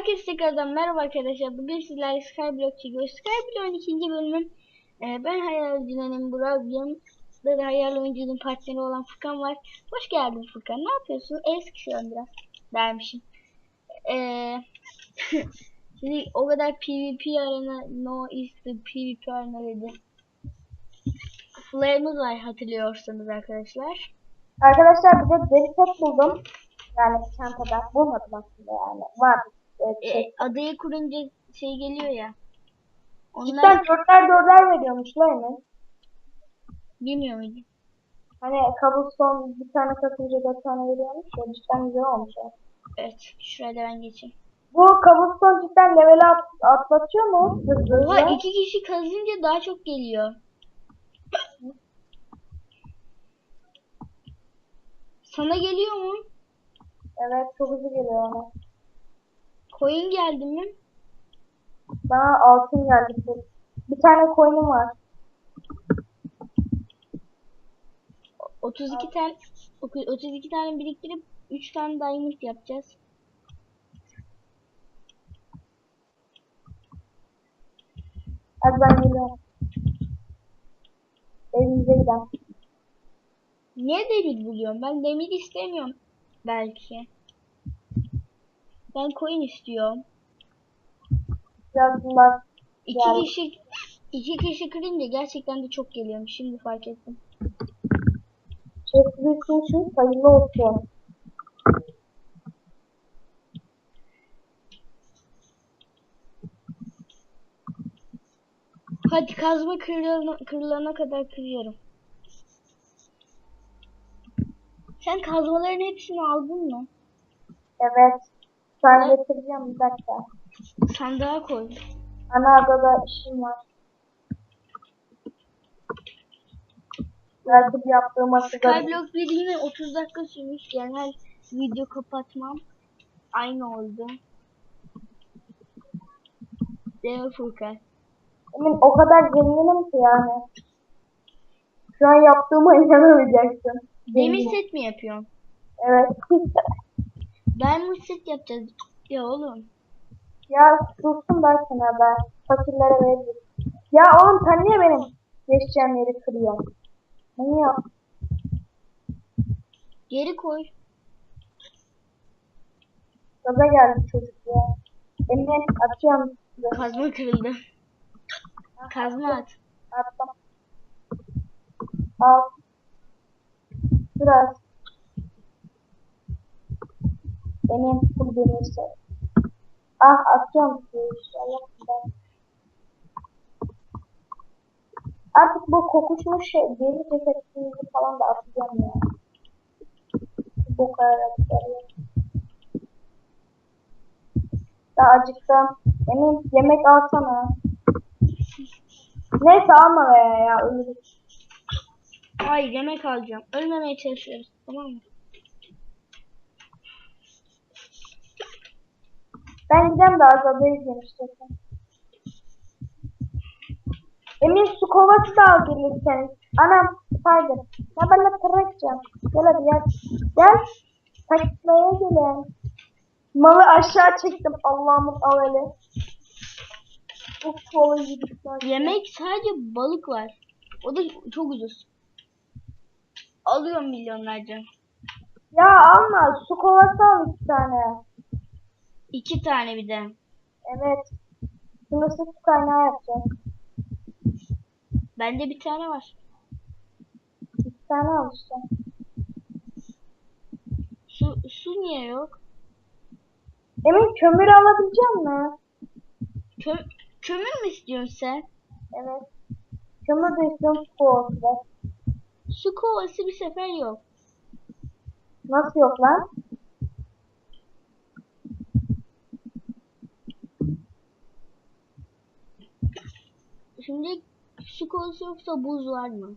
Herkese tekrardan merhaba arkadaşlar. Bugün sizlerle Skyblock çekiyoruz. Skyblock'un ikinci bölümü. Ee, ben Hayal Oyuncu'nun Burak. Yanımda da Hayal Oyuncu'nun partneri olan Furkan var. Hoş geldin Furkan. Ne yapıyorsun? El sıkışıyorum biraz. Dermişim. Ee, şimdi o kadar PvP arena no is the PvP arena dedi. Flare'ımız var hatırlıyorsanız arkadaşlar. Arkadaşlar bir de deri set buldum. Yani çantada. Bulmadım aslında yani. Var. Evet, şey. adayı kurunca şey geliyor ya. Onlar Cidden dörtler dörtler veriyormuş lan Emin. bilmiyor muydun? Hani cobblestone bir tane katınca dört tane veriyormuş ya. Cidden güzel olmuş ya. Evet. Şuraya da ben geçeyim. Bu cobblestone cidden level at, atlatıyor mu? Hızlı Oha iki kişi kazınca daha çok geliyor. Sana geliyor mu? Evet çok hızlı geliyor ona. Coin geldi mi? Bana altın geldi. Bir tane coin'im var. 32 tane 32 tane biriktirip 3 tane diamond yapacağız. Hadi ben geliyorum. Evimize gidelim. Niye demir buluyorum? Ben demir istemiyorum. Belki. Ben coin istiyorum. Biraz bunlar İki Yani- kişi iki kişi kırınca gerçekten de çok geliyormuş. Şimdi fark ettim. çeşitli için hayırlı olsun. Hadi kazma kırılana, kırılana kadar kırıyorum. Sen kazmaların hepsini aldın mı? Evet. Ben getireceğim bir dakika. Sandığa koy. Ana adada işim var. Belki yaptığım atıda Skyblock yine 30 dakika sürmüş. Genel video kapatmam aynı oldu. Değil mi Furkan? Emin o kadar zenginim ki yani. Şu an yaptığıma inanamayacaksın. Demir set mi yapıyorsun? Evet. Diamond set yapacağız. Ya oğlum. ya sussun ben sana ben. Fakirlere veririm. Ya oğlum sen niye benim geçeceğim yeri kırıyorsun? Manyak. Geri koy. Gaza geldi çocuk ya. Emin atıyorum. Kazma kırıldı. Kazma at. Attım. Al. Biraz. Benim full demirse. Ah atıyorum inşallah. Ben. Artık bu kokuşmuş şey deri cesetinizi falan da atacağım ya. Bu kadar atacağım. Daha acıktım. Emin yemek alsana. Neyse alma be ya ölürüz. Hayır yemek alacağım. Ölmemeye çalışıyoruz. Tamam mı? Ben gidem de azadayı genişletin. Emin su kovası da al. Anam pardon. Ya ben de kıracağım. Gel hadi gel. Gel. Taklaya gelin. Malı aşağı çektim. Allah'ımın aveli. Uf balığı yedik. Yemek sadece balık var. O da çok ucuz. Alıyorum milyonlarca. Ya alma. Su kovası al iki tane. İki tane bir de. Evet. Sınırsız su kaynağı yapacağız. Bende bir tane var. İki tane al işte. Su, su niye yok? Emin kömür alabilecek mi? Kö kömür mü istiyorsun sen? Evet. Kömür de istiyorum su kovası da. Su kovası bir sefer yok. Nasıl yok lan? Şimdi su kovası yoksa buz var mı?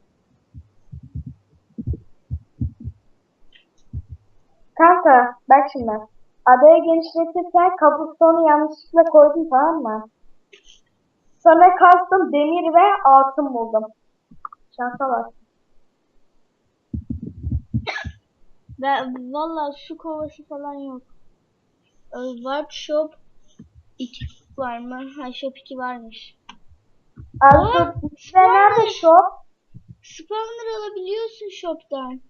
Kanka bak şimdi. Adaya genişletirken kabustonu yanlışlıkla koydum tamam mı? Sonra kastım demir ve altın buldum. Şansa bak. Ve valla su kovası falan yok. Ee, Workshop 2 var mı? Ha shop 2 varmış. Arthur işte nerede shop? Spawner alabiliyorsun shop'tan.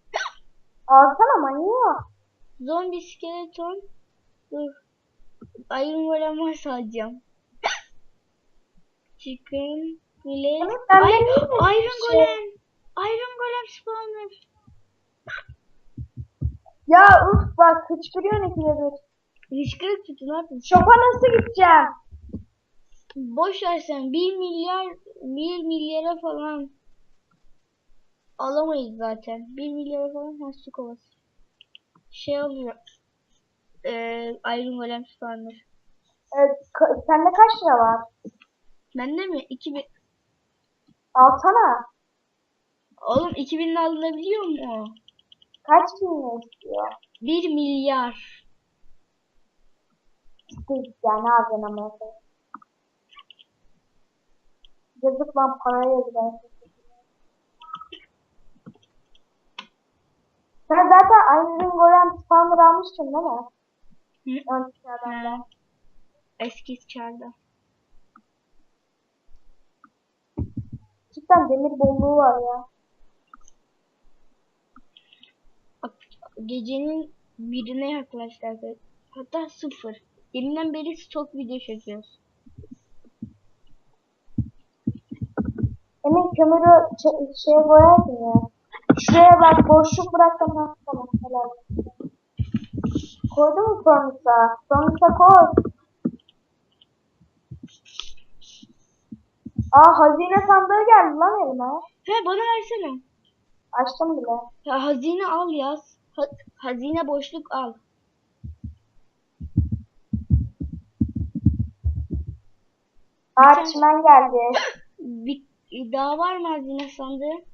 Alsana manyak. Zombi skeleton. Dur. Iron Golem varsa alacağım. Chicken. Millet. Evet, ben bilmiyorum Iron şey. Golem. Iron Golem spawner. Ya uf bak hıçkırıyorsun ikide bir. Hışkırık tutun ne yapayım? Shop'a nasıl gideceğim? Boş ver sen 1 milyar 1 milyara falan alamayız zaten. 1 milyara falan hasçı kovası. Şey alıyor. Eee Iron Golem spawner. Evet, ka- sende kaç lira var? Bende mi? 2000 Alsana. Oğlum 2000 alınabiliyor mu? Kaç bin istiyor? 1 milyar. Değil ya ne yapacaksın ama. Yazık lan paraya gider. Sen zaten Iron Golem spawner almıştın değil mi? Hı? Ön ben. Eski çağda. Cidden demir bolluğu var ya. Gecenin birine yaklaştı. Hatta sıfır. Deminden beri stok video çekiyoruz. Emin kömürü şeye koyaydın ya. Şuraya bak boşluk bıraktım. Tamam helal. Koydun mu furnace'a? Furnace'a koy. Aa hazine sandığı geldi lan elime. He bana versene. Açtım bile. Ya hazine al yaz. Ha- hazine boşluk al. Aa çimen geldi. Bir, daha var mı hazine sandığı?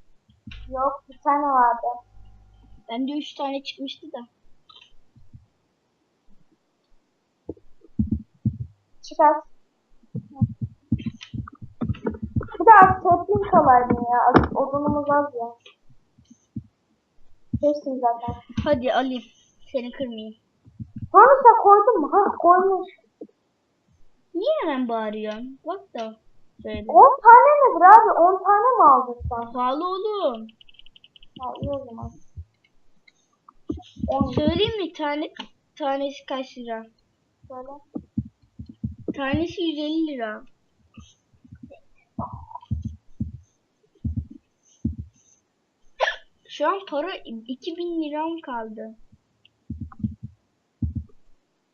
Yok bir tane vardı. Bende 3 tane çıkmıştı da. Çıkar. Bir de az tepkin kalaydın ya. Odunumuz az ya. Kesin zaten. Hadi alayım. Seni kırmayayım. Furnace'a koydun mu? Ha koymuş. Niye hemen bağırıyorsun? Bak da söyle. 10 tane nedir abi? 10 tane mi aldın sen? Pahalı oğlum. Ha iyi o zaman. 10 Söyleyeyim mi tane tanesi kaç lira? söyle. Tanesi 150 lira. Şu an para 2000 liram kaldı.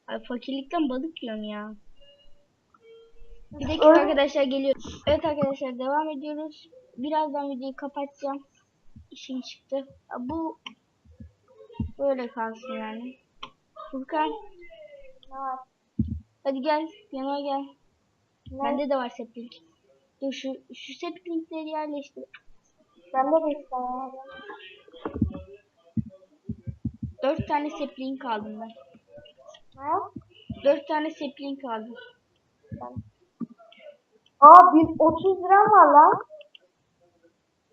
Ay fakirlikten balık yiyorum ya. Bir dakika Öyle- arkadaşlar geliyor. Evet arkadaşlar devam ediyoruz. Birazdan videoyu kapatacağım. İşim çıktı. Bu böyle kalsın yani. Furkan Ne var? hadi gel yanıma gel. Ne? Bende de var sapling. Dur şu şu saplingleri yerleştir. Bende de var. Dört tane sapling aldım ben. Ne? Dört tane sapling aldım. Ben. Aa 1030 liram var lan.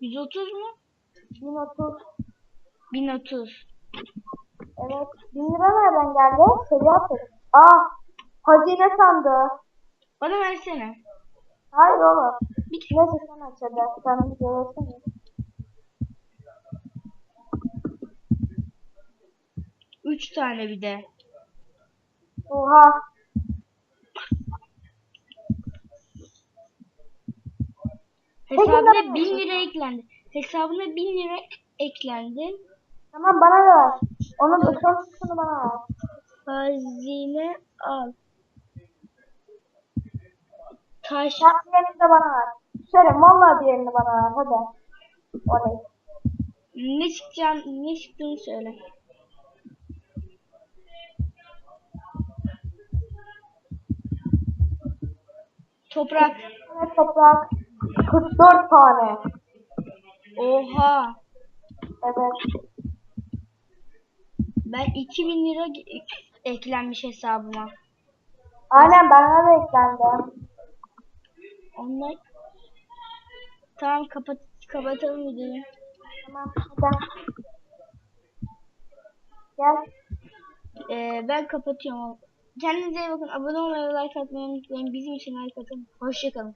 130 mu? 1030. 1030. Evet. 1000 lira nereden geldi? Seri atarım. Aa hazine sandığı. Bana versene. Hayır oğlum. Bir Neyse sen aç hadi. Sen bir görürsün. Üç tane bir de. Oha. Hesabına Peki, 1000 ben- lira eklendi. Hesabına 1000 lira eklendi. Tamam bana da ver. Onun son kısmını bana ver. Hazine al. Taş. Sen diğerini de bana ver. Söyle valla diğerini bana ver. Hadi. Oley. Ne çıkacağını, ne çıktığını söyle. Toprak. Evet toprak. 44 tane. Oha. Evet. Ben 2000 lira eklenmiş hesabıma. Aynen bana da eklendi. Onlar Tamam kapat kapatalım videoyu. Tamam hadi. Gel. Ee, ben kapatıyorum. Kendinize iyi bakın. Abone olmayı like atmayı unutmayın. Bizim için like atın. Hoşçakalın.